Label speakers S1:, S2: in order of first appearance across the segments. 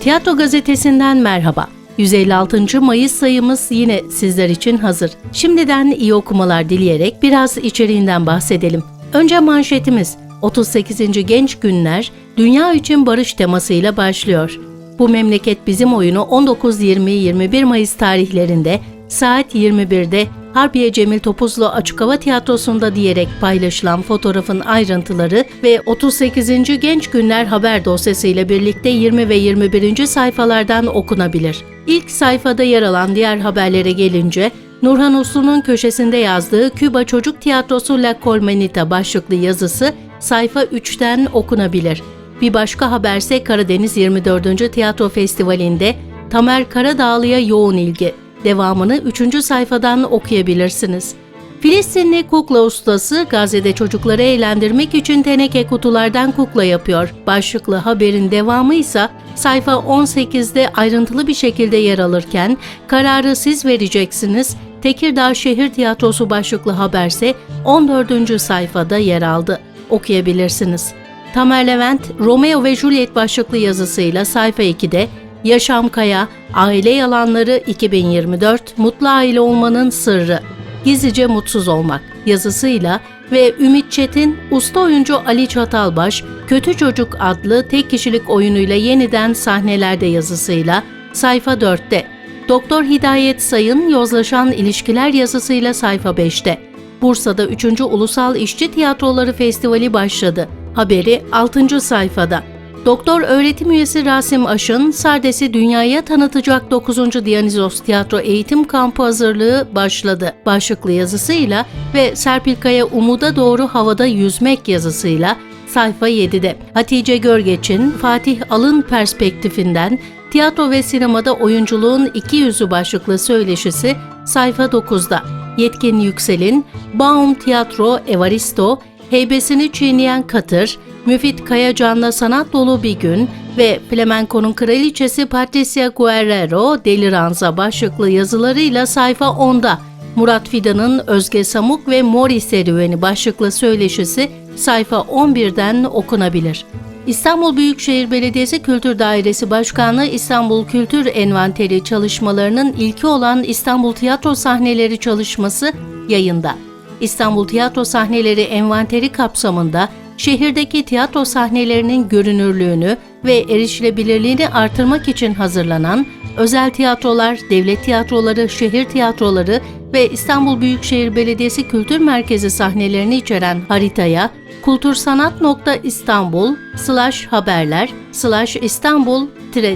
S1: Tiyatro gazetesinden merhaba. 156. Mayıs sayımız yine sizler için hazır. Şimdiden iyi okumalar dileyerek biraz içeriğinden bahsedelim. Önce manşetimiz 38. Genç Günler Dünya için Barış temasıyla başlıyor. Bu memleket bizim oyunu 19-20-21 Mayıs tarihlerinde saat 21'de Harbiye Cemil Topuzlu Açık Hava Tiyatrosu'nda diyerek paylaşılan fotoğrafın ayrıntıları ve 38. Genç Günler haber dosyası ile birlikte 20 ve 21. sayfalardan okunabilir. İlk sayfada yer alan diğer haberlere gelince Nurhan Uslu'nun köşesinde yazdığı Küba Çocuk Tiyatrosu La Colmenita başlıklı yazısı sayfa 3'ten okunabilir. Bir başka haberse Karadeniz 24. Tiyatro Festivali'nde Tamer Karadağlı'ya yoğun ilgi. Devamını 3. sayfadan okuyabilirsiniz. Filistinli kukla ustası Gazze'de çocukları eğlendirmek için teneke kutulardan kukla yapıyor. Başlıklı haberin devamı ise sayfa 18'de ayrıntılı bir şekilde yer alırken kararı siz vereceksiniz. Tekirdağ Şehir Tiyatrosu başlıklı haberse 14. sayfada yer aldı. Okuyabilirsiniz. Tamer Levent, Romeo ve Juliet başlıklı yazısıyla sayfa 2'de Yaşam Kaya, Aile Yalanları 2024, Mutlu Aile Olmanın Sırrı, Gizlice Mutsuz Olmak yazısıyla ve Ümit Çetin, usta oyuncu Ali Çatalbaş, Kötü Çocuk adlı tek kişilik oyunuyla yeniden sahnelerde yazısıyla sayfa 4'te. Doktor Hidayet Sayın Yozlaşan İlişkiler yazısıyla sayfa 5'te. Bursa'da 3. Ulusal İşçi Tiyatroları Festivali başladı. Haberi 6. sayfada. Doktor öğretim üyesi Rasim Aşın, Sardes'i dünyaya tanıtacak 9. Diyanizos Tiyatro Eğitim Kampı hazırlığı başladı. Başlıklı yazısıyla ve Serpil Kaya Umuda Doğru Havada Yüzmek yazısıyla sayfa 7'de. Hatice Görgeç'in Fatih Alın perspektifinden tiyatro ve sinemada oyunculuğun iki yüzü başlıklı söyleşisi sayfa 9'da. Yetkin Yüksel'in Baum Tiyatro Evaristo, heybesini çiğneyen Katır, Müfit Kayacan'la sanat dolu bir gün ve Flamenco'nun kraliçesi Patricia Guerrero Deliranza başlıklı yazılarıyla sayfa 10'da. Murat Fidan'ın Özge Samuk ve Mori serüveni başlıklı söyleşisi sayfa 11'den okunabilir. İstanbul Büyükşehir Belediyesi Kültür Dairesi Başkanlığı İstanbul Kültür Envanteri çalışmalarının ilki olan İstanbul Tiyatro Sahneleri çalışması yayında. İstanbul Tiyatro Sahneleri Envanteri kapsamında şehirdeki tiyatro sahnelerinin görünürlüğünü ve erişilebilirliğini artırmak için hazırlanan özel tiyatrolar, devlet tiyatroları, şehir tiyatroları ve İstanbul Büyükşehir Belediyesi Kültür Merkezi sahnelerini içeren haritaya kultursanat.istanbul slash haberler slash İstanbul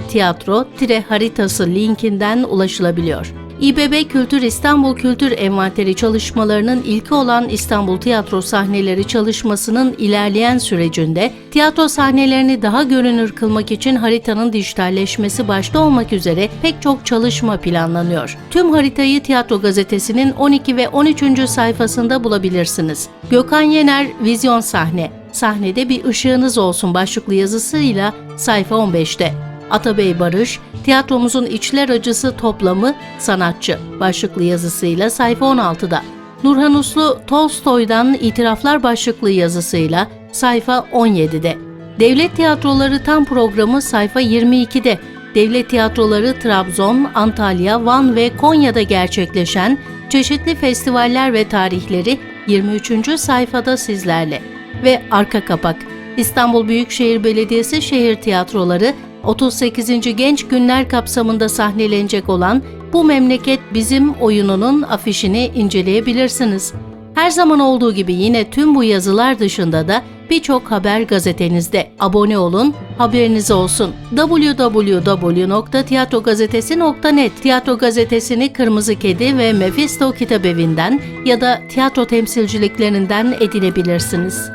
S1: tiyatro haritası linkinden ulaşılabiliyor. İBB Kültür İstanbul Kültür Envanteri çalışmalarının ilki olan İstanbul Tiyatro Sahneleri çalışmasının ilerleyen sürecinde tiyatro sahnelerini daha görünür kılmak için haritanın dijitalleşmesi başta olmak üzere pek çok çalışma planlanıyor. Tüm haritayı Tiyatro Gazetesi'nin 12 ve 13. sayfasında bulabilirsiniz. Gökhan Yener Vizyon Sahne Sahnede bir ışığınız olsun başlıklı yazısıyla sayfa 15'te. Atabey Barış, tiyatromuzun içler acısı toplamı sanatçı başlıklı yazısıyla sayfa 16'da. Nurhan Uslu Tolstoy'dan itiraflar başlıklı yazısıyla sayfa 17'de. Devlet Tiyatroları tam programı sayfa 22'de. Devlet tiyatroları Trabzon, Antalya, Van ve Konya'da gerçekleşen çeşitli festivaller ve tarihleri 23. sayfada sizlerle. Ve arka kapak. İstanbul Büyükşehir Belediyesi Şehir Tiyatroları 38. Genç Günler kapsamında sahnelenecek olan Bu Memleket Bizim oyununun afişini inceleyebilirsiniz. Her zaman olduğu gibi yine tüm bu yazılar dışında da birçok haber gazetenizde. Abone olun, haberiniz olsun. www.tiyatrogazetesi.net Tiyatro gazetesini Kırmızı Kedi ve Mephisto Kitabevi'nden ya da tiyatro temsilciliklerinden edinebilirsiniz.